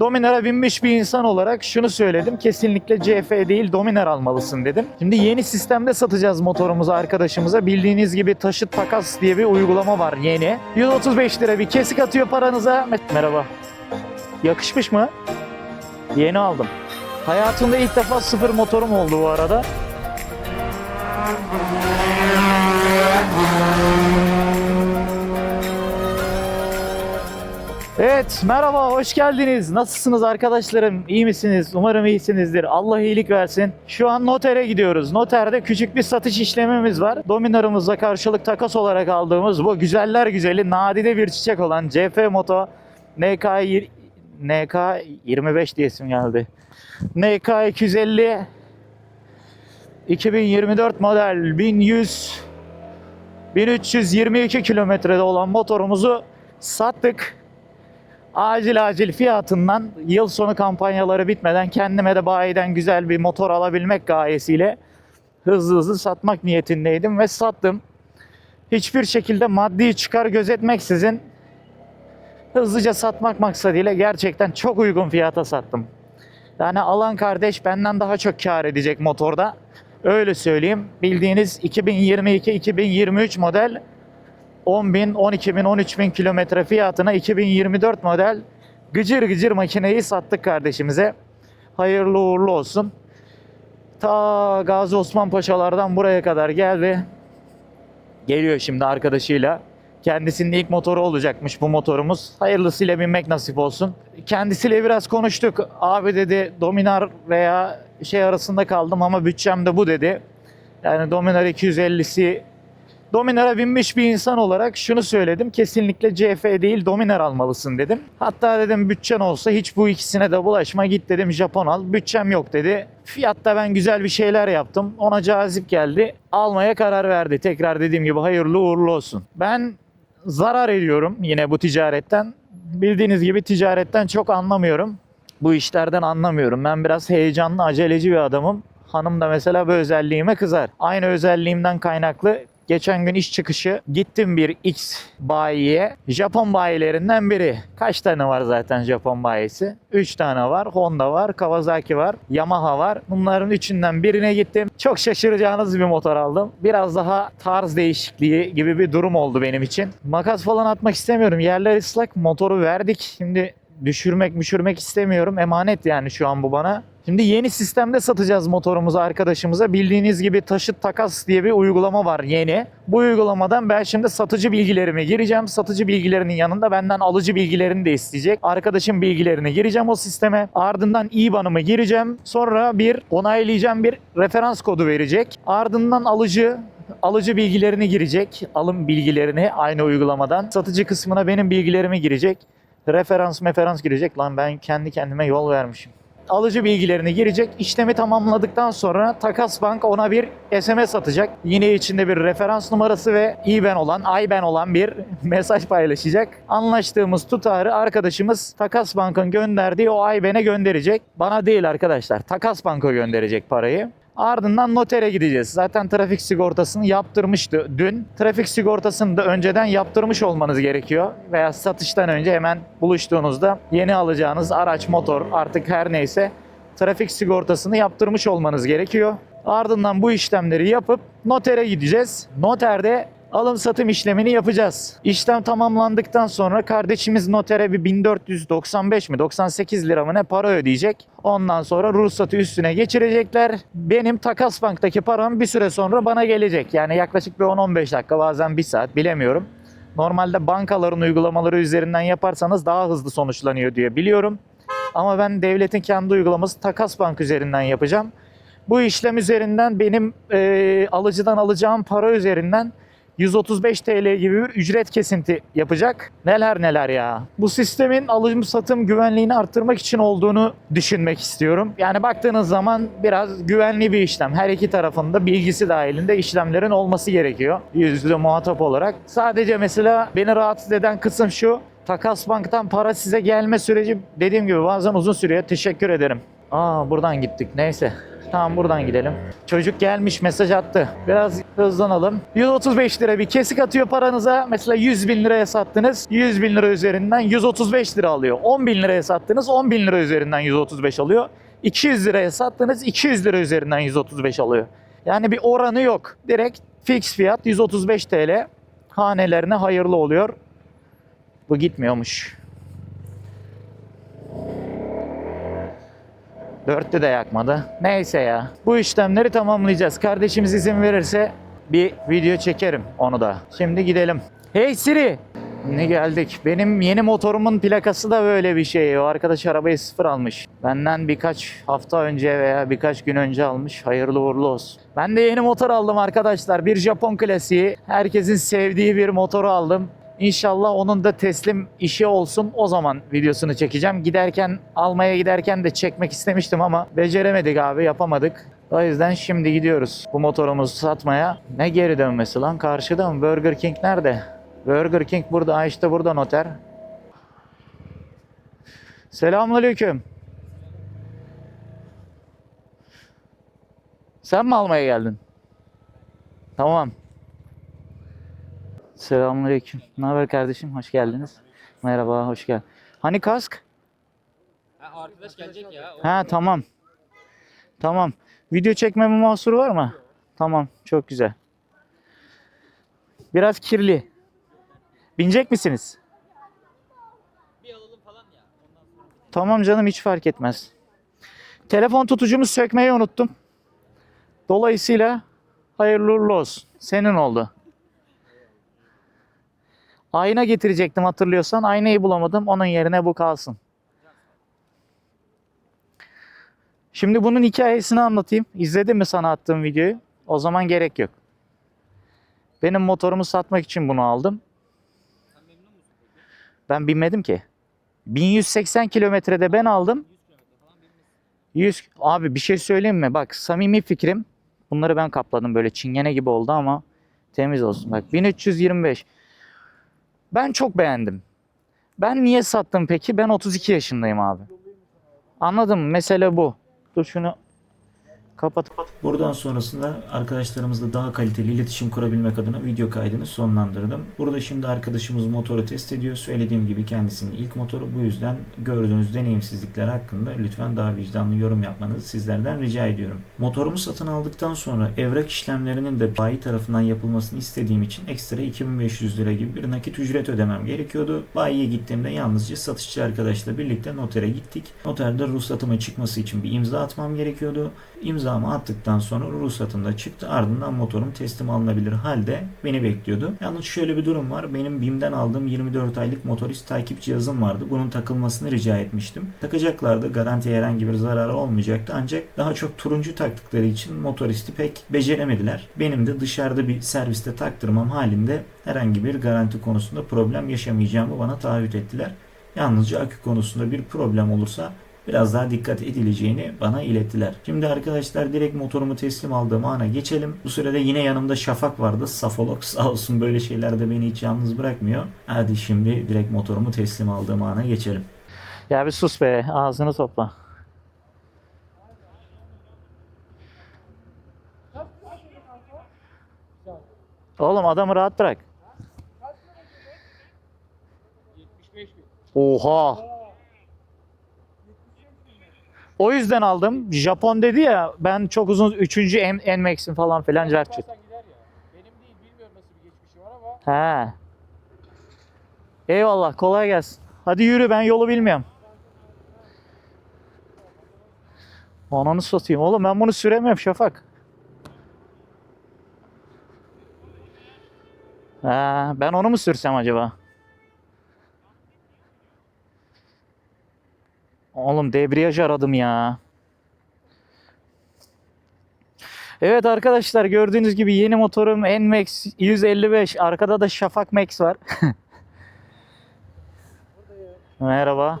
Dominar'a binmiş bir insan olarak şunu söyledim. Kesinlikle CF değil Dominar almalısın dedim. Şimdi yeni sistemde satacağız motorumuzu arkadaşımıza. Bildiğiniz gibi taşıt takas diye bir uygulama var yeni. 135 lira bir kesik atıyor paranıza. Merhaba. Yakışmış mı? Yeni aldım. Hayatımda ilk defa sıfır motorum oldu bu arada. Evet, merhaba, hoş geldiniz. Nasılsınız arkadaşlarım? İyi misiniz? Umarım iyisinizdir. Allah iyilik versin. Şu an notere gidiyoruz. Noterde küçük bir satış işlemimiz var. Dominarımızla karşılık takas olarak aldığımız bu güzeller güzeli nadide bir çiçek olan CF Moto NK, NK 25 diye isim geldi. NK 250 2024 model 1100 1322 kilometrede olan motorumuzu sattık. Acil acil fiyatından yıl sonu kampanyaları bitmeden kendime de bayiden güzel bir motor alabilmek gayesiyle hızlı hızlı satmak niyetindeydim ve sattım. Hiçbir şekilde maddi çıkar gözetmeksizin hızlıca satmak maksadıyla gerçekten çok uygun fiyata sattım. Yani alan kardeş benden daha çok kar edecek motorda. Öyle söyleyeyim. Bildiğiniz 2022-2023 model 10 bin, 12 bin, 13 bin kilometre fiyatına 2024 model gıcır gıcır makineyi sattık kardeşimize. Hayırlı uğurlu olsun. Ta Gazi Osman Paşalardan buraya kadar geldi. Geliyor şimdi arkadaşıyla. Kendisinin ilk motoru olacakmış bu motorumuz. Hayırlısıyla binmek nasip olsun. Kendisiyle biraz konuştuk. Abi dedi Dominar veya şey arasında kaldım ama bütçem de bu dedi. Yani Dominar 250'si Dominar'a binmiş bir insan olarak şunu söyledim. Kesinlikle CF değil Dominar almalısın dedim. Hatta dedim bütçen olsa hiç bu ikisine de bulaşma git dedim Japon al. Bütçem yok dedi. Fiyatta ben güzel bir şeyler yaptım. Ona cazip geldi. Almaya karar verdi. Tekrar dediğim gibi hayırlı uğurlu olsun. Ben zarar ediyorum yine bu ticaretten. Bildiğiniz gibi ticaretten çok anlamıyorum. Bu işlerden anlamıyorum. Ben biraz heyecanlı, aceleci bir adamım. Hanım da mesela bu özelliğime kızar. Aynı özelliğimden kaynaklı Geçen gün iş çıkışı gittim bir X bayiye. Japon bayilerinden biri. Kaç tane var zaten Japon bayisi? 3 tane var. Honda var, Kawasaki var, Yamaha var. Bunların üçünden birine gittim. Çok şaşıracağınız bir motor aldım. Biraz daha tarz değişikliği gibi bir durum oldu benim için. Makas falan atmak istemiyorum. Yerler ıslak. Motoru verdik. Şimdi düşürmek müşürmek istemiyorum. Emanet yani şu an bu bana. Şimdi yeni sistemde satacağız motorumuzu arkadaşımıza. Bildiğiniz gibi taşıt takas diye bir uygulama var yeni. Bu uygulamadan ben şimdi satıcı bilgilerimi gireceğim. Satıcı bilgilerinin yanında benden alıcı bilgilerini de isteyecek. Arkadaşım bilgilerini gireceğim o sisteme. Ardından IBAN'ımı gireceğim. Sonra bir onaylayacağım bir referans kodu verecek. Ardından alıcı alıcı bilgilerini girecek. Alım bilgilerini aynı uygulamadan. Satıcı kısmına benim bilgilerimi girecek. Referans meferans girecek. Lan ben kendi kendime yol vermişim alıcı bilgilerini girecek. İşlemi tamamladıktan sonra Takas Bank ona bir SMS atacak. Yine içinde bir referans numarası ve IBAN olan, IBAN olan bir mesaj paylaşacak. Anlaştığımız tutarı arkadaşımız Takas Bank'ın gönderdiği o IBAN'e gönderecek. Bana değil arkadaşlar. Takas Bank'a gönderecek parayı. Ardından notere gideceğiz. Zaten trafik sigortasını yaptırmıştı dün. Trafik sigortasını da önceden yaptırmış olmanız gerekiyor. Veya satıştan önce hemen buluştuğunuzda yeni alacağınız araç, motor artık her neyse trafik sigortasını yaptırmış olmanız gerekiyor. Ardından bu işlemleri yapıp notere gideceğiz. Noterde alım satım işlemini yapacağız. İşlem tamamlandıktan sonra kardeşimiz notere bir 1495 mi 98 lira mı ne para ödeyecek. Ondan sonra ruhsatı üstüne geçirecekler. Benim takas banktaki param bir süre sonra bana gelecek. Yani yaklaşık bir 10-15 dakika bazen bir saat bilemiyorum. Normalde bankaların uygulamaları üzerinden yaparsanız daha hızlı sonuçlanıyor diye biliyorum. Ama ben devletin kendi uygulaması Takas Bank üzerinden yapacağım. Bu işlem üzerinden benim e, alıcıdan alacağım para üzerinden 135 TL gibi bir ücret kesinti yapacak. Neler neler ya. Bu sistemin alım satım güvenliğini arttırmak için olduğunu düşünmek istiyorum. Yani baktığınız zaman biraz güvenli bir işlem. Her iki tarafında bilgisi dahilinde işlemlerin olması gerekiyor. Yüzde muhatap olarak. Sadece mesela beni rahatsız eden kısım şu. Takas banktan para size gelme süreci dediğim gibi bazen uzun sürüyor. Teşekkür ederim. Aa buradan gittik. Neyse. Tamam buradan gidelim. Çocuk gelmiş mesaj attı. Biraz hızlanalım. 135 lira bir kesik atıyor paranıza. Mesela 100 bin liraya sattınız. 100 bin lira üzerinden 135 lira alıyor. 10 bin liraya sattınız. 10 bin lira üzerinden 135 alıyor. 200 liraya sattınız. 200 lira üzerinden 135 alıyor. Yani bir oranı yok. Direkt fix fiyat 135 TL. Hanelerine hayırlı oluyor. Bu gitmiyormuş. Dörtlü de yakmadı. Neyse ya. Bu işlemleri tamamlayacağız. Kardeşimiz izin verirse bir video çekerim onu da. Şimdi gidelim. Hey Siri. Ne geldik. Benim yeni motorumun plakası da böyle bir şey. O arkadaş arabayı sıfır almış. Benden birkaç hafta önce veya birkaç gün önce almış. Hayırlı uğurlu olsun. Ben de yeni motor aldım arkadaşlar. Bir Japon klasiği. Herkesin sevdiği bir motoru aldım. İnşallah onun da teslim işi olsun. O zaman videosunu çekeceğim. Giderken almaya giderken de çekmek istemiştim ama beceremedik abi yapamadık. O yüzden şimdi gidiyoruz bu motorumuzu satmaya. Ne geri dönmesi lan? Karşıda mı? Burger King nerede? Burger King burada. Ha işte burada noter. Selamünaleyküm. Sen mi almaya geldin? Tamam. Selamünaleyküm. Ne haber kardeşim? Hoş geldiniz. Merhaba, hoş geldin. Hani kask? Ha, arkadaş gelecek ya. O- Ha tamam. Tamam. Video çekmeme mahsuru var mı? Tamam, çok güzel. Biraz kirli. Binecek misiniz? Bir alalım falan ya. Tamam canım hiç fark etmez. Telefon tutucumu sökmeyi unuttum. Dolayısıyla hayırlı uğurlu olsun. Senin oldu. Ayna getirecektim hatırlıyorsan. Aynayı bulamadım. Onun yerine bu kalsın. Şimdi bunun hikayesini anlatayım. İzledin mi sana attığım videoyu? O zaman gerek yok. Benim motorumu satmak için bunu aldım. Ben binmedim ki. 1180 kilometrede ben aldım. 100 kilometre falan bilmesin. 100 abi bir şey söyleyeyim mi? Bak samimi fikrim. Bunları ben kapladım böyle çingene gibi oldu ama temiz olsun. Bak 1325. Ben çok beğendim. Ben niye sattım peki? Ben 32 yaşındayım abi. Anladım. Mesele bu. Dur şunu kapat. Buradan sonrasında arkadaşlarımızla daha kaliteli iletişim kurabilmek adına video kaydını sonlandırdım. Burada şimdi arkadaşımız motoru test ediyor. Söylediğim gibi kendisinin ilk motoru. Bu yüzden gördüğünüz deneyimsizlikler hakkında lütfen daha vicdanlı yorum yapmanızı sizlerden rica ediyorum. Motorumu satın aldıktan sonra evrak işlemlerinin de bayi tarafından yapılmasını istediğim için ekstra 2500 lira gibi bir nakit ücret ödemem gerekiyordu. Bayiye gittiğimde yalnızca satışçı arkadaşla birlikte notere gittik. Noterde ruhsatıma çıkması için bir imza atmam gerekiyordu. İmzamı attıktan sonra ruhsatım da çıktı. Ardından motorum teslim alınabilir halde beni bekliyordu. Yalnız şöyle bir durum var. Benim BİM'den aldığım 24 aylık motorist takip cihazım vardı. Bunun takılmasını rica etmiştim. Takacaklardı. Garantiye herhangi bir zararı olmayacaktı. Ancak daha çok turuncu taktıkları için motoristi pek beceremediler. Benim de dışarıda bir serviste taktırmam halinde herhangi bir garanti konusunda problem yaşamayacağımı bana taahhüt ettiler. Yalnızca akü konusunda bir problem olursa biraz daha dikkat edileceğini bana ilettiler. Şimdi arkadaşlar direkt motorumu teslim aldığım ana geçelim. Bu sırada yine yanımda Şafak vardı. Safolog sağ olsun böyle şeylerde beni hiç yalnız bırakmıyor. Hadi şimdi direkt motorumu teslim aldığım ana geçelim. Ya bir sus be. Ağzını topla. Oğlum adamı rahat bırak. 75 bin. Oha. O yüzden aldım. Japon dedi ya ben çok uzun 3. N-Max'in falan filan ya. Benim değil bilmiyorum nasıl bir geçmişi var ama. He. Eyvallah kolay gelsin. Hadi yürü ben yolu bilmiyorum. Ananı satayım oğlum ben bunu süremiyorum Şafak. Ha, ben onu mu sürsem acaba? Oğlum debriyaj aradım ya. Evet arkadaşlar gördüğünüz gibi yeni motorum NMAX 155. Arkada da Şafak Max var. Merhaba.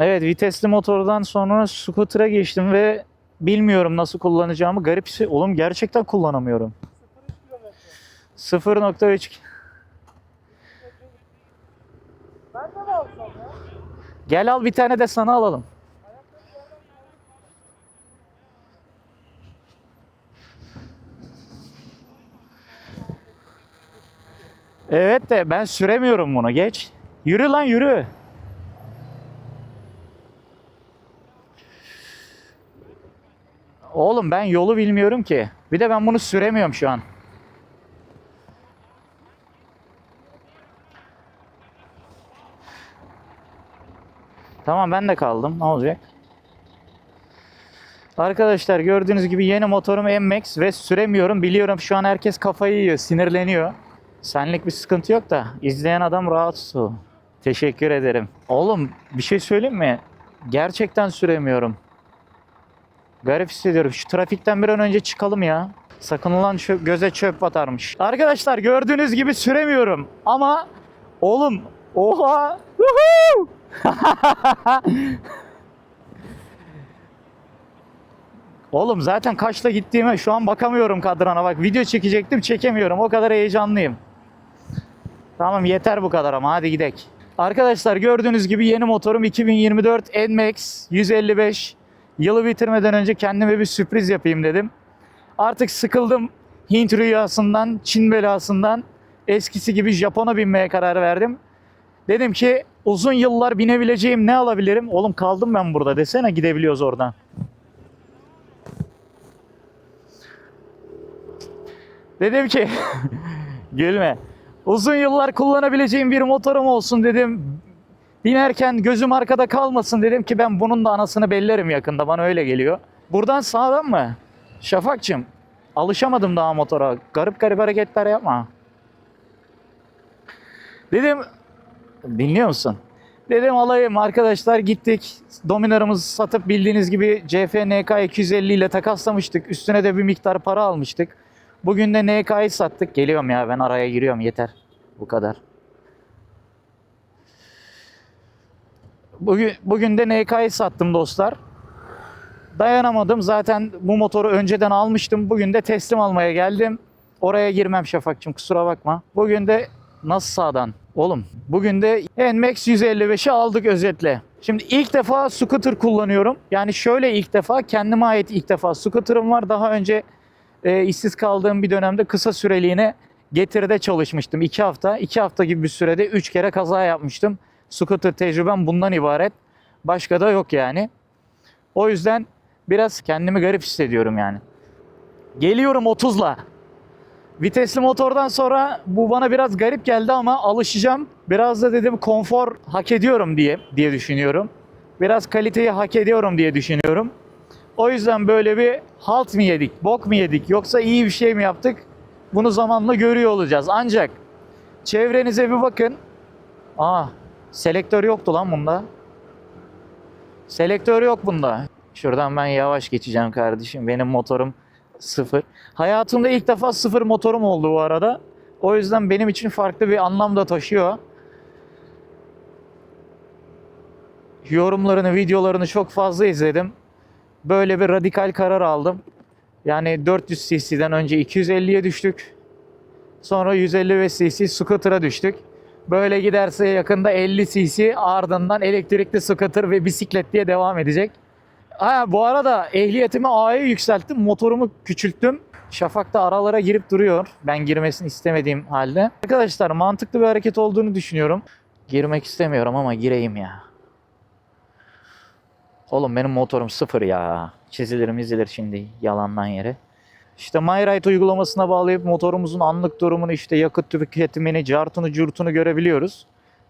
Evet vitesli motordan sonra scooter'a geçtim ve bilmiyorum nasıl kullanacağımı. Garip bir şey. Oğlum gerçekten kullanamıyorum. 0.3 Gel al bir tane de sana alalım. Evet de ben süremiyorum bunu geç. Yürü lan yürü. Oğlum ben yolu bilmiyorum ki. Bir de ben bunu süremiyorum şu an. Tamam ben de kaldım. Ne olacak? Arkadaşlar gördüğünüz gibi yeni motorum MX ve süremiyorum. Biliyorum şu an herkes kafayı yiyor, sinirleniyor. Senlik bir sıkıntı yok da izleyen adam rahat olsun. Teşekkür ederim. Oğlum bir şey söyleyeyim mi? Gerçekten süremiyorum. Garip hissediyorum. Şu trafikten bir an önce çıkalım ya. Sakınılan çöp, göze çöp batarmış. Arkadaşlar gördüğünüz gibi süremiyorum. Ama oğlum oha. Woohoo! Oğlum zaten kaçta gittiğime şu an bakamıyorum kadrana bak. Video çekecektim çekemiyorum. O kadar heyecanlıyım. Tamam yeter bu kadar ama hadi gidelim. Arkadaşlar gördüğünüz gibi yeni motorum 2024 NMAX 155. Yılı bitirmeden önce kendime bir sürpriz yapayım dedim. Artık sıkıldım Hint rüyasından, Çin belasından. Eskisi gibi Japon'a binmeye karar verdim. Dedim ki uzun yıllar binebileceğim ne alabilirim? Oğlum kaldım ben burada desene gidebiliyoruz oradan. Dedim ki gülme. Uzun yıllar kullanabileceğim bir motorum olsun dedim. Binerken gözüm arkada kalmasın dedim ki ben bunun da anasını bellerim yakında bana öyle geliyor. Buradan sağdan mı? Şafakçım alışamadım daha motora. Garip garip hareketler yapma. Dedim dinliyor musun? Dedim alayım arkadaşlar gittik. Dominarımızı satıp bildiğiniz gibi CFNK 250 ile takaslamıştık. Üstüne de bir miktar para almıştık. Bugün de NK'yı sattık. Geliyorum ya ben araya giriyorum yeter. Bu kadar. Bugün, bugün de NK'yı sattım dostlar. Dayanamadım. Zaten bu motoru önceden almıştım. Bugün de teslim almaya geldim. Oraya girmem Şafak'cığım kusura bakma. Bugün de nasıl sağdan? Oğlum bugün de NMAX 155'i aldık özetle. Şimdi ilk defa scooter kullanıyorum. Yani şöyle ilk defa kendime ait ilk defa scooter'ım var. Daha önce e, işsiz kaldığım bir dönemde kısa süreliğine getiride çalışmıştım. 2 hafta. 2 hafta gibi bir sürede 3 kere kaza yapmıştım. Scooter tecrübem bundan ibaret. Başka da yok yani. O yüzden biraz kendimi garip hissediyorum yani. Geliyorum 30'la. Vitesli motordan sonra bu bana biraz garip geldi ama alışacağım. Biraz da dedim konfor hak ediyorum diye diye düşünüyorum. Biraz kaliteyi hak ediyorum diye düşünüyorum. O yüzden böyle bir halt mı yedik, bok mu yedik yoksa iyi bir şey mi yaptık? Bunu zamanla görüyor olacağız. Ancak çevrenize bir bakın. Aa, selektör yoktu lan bunda. Selektör yok bunda. Şuradan ben yavaş geçeceğim kardeşim. Benim motorum sıfır. Hayatımda ilk defa sıfır motorum oldu bu arada. O yüzden benim için farklı bir anlam da taşıyor. Yorumlarını, videolarını çok fazla izledim. Böyle bir radikal karar aldım. Yani 400 cc'den önce 250'ye düştük. Sonra 155 cc scooter'a düştük. Böyle giderse yakında 50 cc ardından elektrikli scooter ve bisiklet diye devam edecek. Ha, bu arada ehliyetimi A'ya yükselttim. Motorumu küçülttüm. Şafak da aralara girip duruyor. Ben girmesini istemediğim halde. Arkadaşlar mantıklı bir hareket olduğunu düşünüyorum. Girmek istemiyorum ama gireyim ya. Oğlum benim motorum sıfır ya. Çizilir mizilir şimdi yalandan yere. İşte MyRide uygulamasına bağlayıp motorumuzun anlık durumunu işte yakıt tüketimini, cartını, curtunu görebiliyoruz.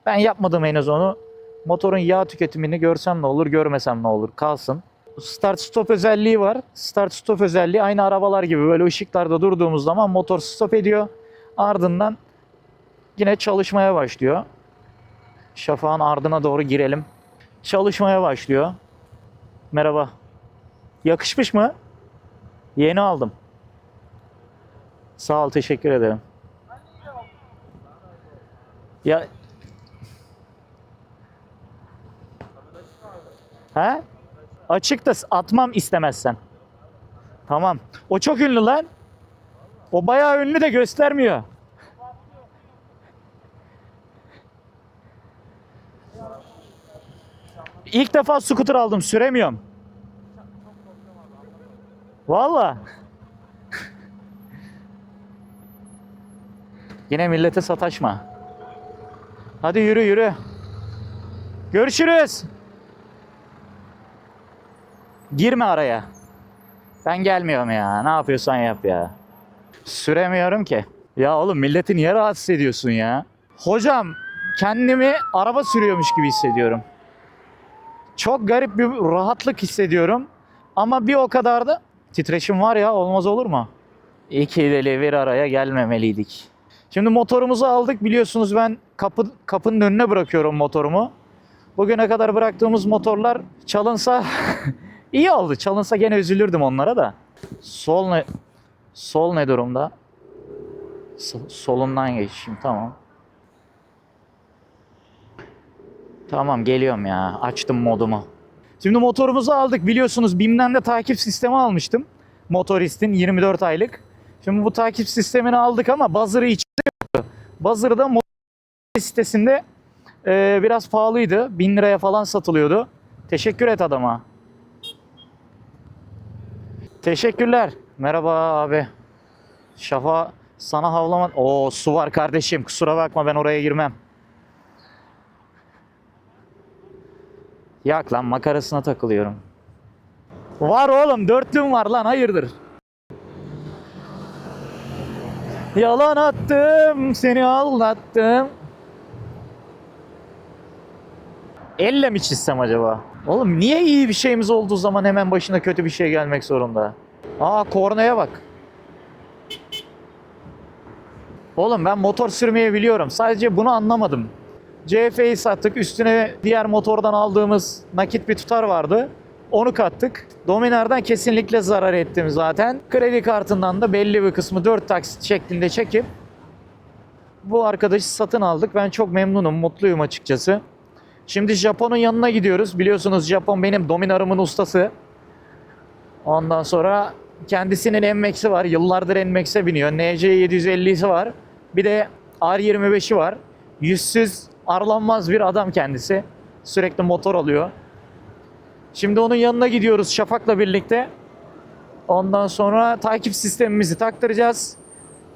Ben yapmadım henüz onu. Motorun yağ tüketimini görsem ne olur, görmesem ne olur kalsın. Start stop özelliği var. Start stop özelliği aynı arabalar gibi böyle ışıklarda durduğumuz zaman motor stop ediyor. Ardından yine çalışmaya başlıyor. Şafağın ardına doğru girelim. Çalışmaya başlıyor. Merhaba. Yakışmış mı? Yeni aldım. Sağ ol, teşekkür ederim. Ya He? Açık da atmam istemezsen. Tamam. O çok ünlü lan. O bayağı ünlü de göstermiyor. İlk defa scooter aldım. Süremiyorum. Valla. Yine millete sataşma. Hadi yürü yürü. Görüşürüz. Girme araya. Ben gelmiyorum ya. Ne yapıyorsan yap ya. Süremiyorum ki. Ya oğlum milleti niye rahatsız ediyorsun ya? Hocam kendimi araba sürüyormuş gibi hissediyorum. Çok garip bir rahatlık hissediyorum. Ama bir o kadar da titreşim var ya olmaz olur mu? İki deli bir araya gelmemeliydik. Şimdi motorumuzu aldık biliyorsunuz ben kapı, kapının önüne bırakıyorum motorumu. Bugüne kadar bıraktığımız motorlar çalınsa iyi oldu. Çalınsa gene üzülürdüm onlara da. Sol ne sol ne durumda? Sol- solundan geçeyim tamam. Tamam geliyorum ya. Açtım modumu. Şimdi motorumuzu aldık. Biliyorsunuz BİM'den de takip sistemi almıştım. Motorist'in 24 aylık. Şimdi bu takip sistemini aldık ama buzzer'ı içinde yoktu. Buzzer'ı da sitesinde e, biraz pahalıydı. 1000 liraya falan satılıyordu. Teşekkür et adama. Teşekkürler. Merhaba abi. Şafa sana havlaman. Oo su var kardeşim. Kusura bakma ben oraya girmem. Yak lan makarasına takılıyorum. Var oğlum dörtlüm var lan hayırdır. Yalan attım seni aldattım. Elle mi çizsem acaba? Oğlum niye iyi bir şeyimiz olduğu zaman hemen başına kötü bir şey gelmek zorunda? Aa kornaya bak. Oğlum ben motor sürmeyi biliyorum. Sadece bunu anlamadım. CF'yi sattık. Üstüne diğer motordan aldığımız nakit bir tutar vardı. Onu kattık. Dominar'dan kesinlikle zarar ettim zaten. Kredi kartından da belli bir kısmı 4 taksit şeklinde çekip bu arkadaşı satın aldık. Ben çok memnunum, mutluyum açıkçası. Şimdi Japon'un yanına gidiyoruz. Biliyorsunuz Japon benim Dominar'ımın ustası. Ondan sonra kendisinin NMAX'i var. Yıllardır NMAX'e biniyor. NC750'si var. Bir de R25'i var. Yüzsüz, arlanmaz bir adam kendisi. Sürekli motor alıyor. Şimdi onun yanına gidiyoruz Şafak'la birlikte. Ondan sonra takip sistemimizi taktıracağız.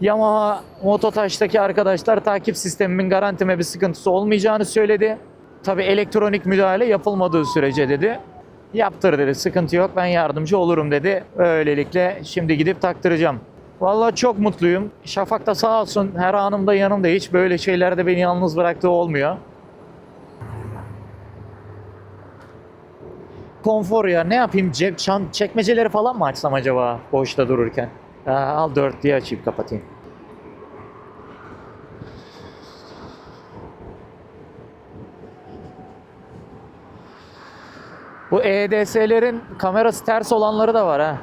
Yamaha Mototaş'taki arkadaşlar takip sistemimin garantime bir sıkıntısı olmayacağını söyledi. Tabi elektronik müdahale yapılmadığı sürece dedi. Yaptır dedi sıkıntı yok ben yardımcı olurum dedi. Öylelikle şimdi gidip taktıracağım. Vallahi çok mutluyum. Şafak da sağ olsun her anımda yanımda hiç böyle şeylerde beni yalnız bıraktığı olmuyor. Konfor ya ne yapayım cep çan çekmeceleri falan mı açsam acaba boşta dururken? Ha, al 4 diye açayım kapatayım. Bu EDS'lerin kamerası ters olanları da var ha.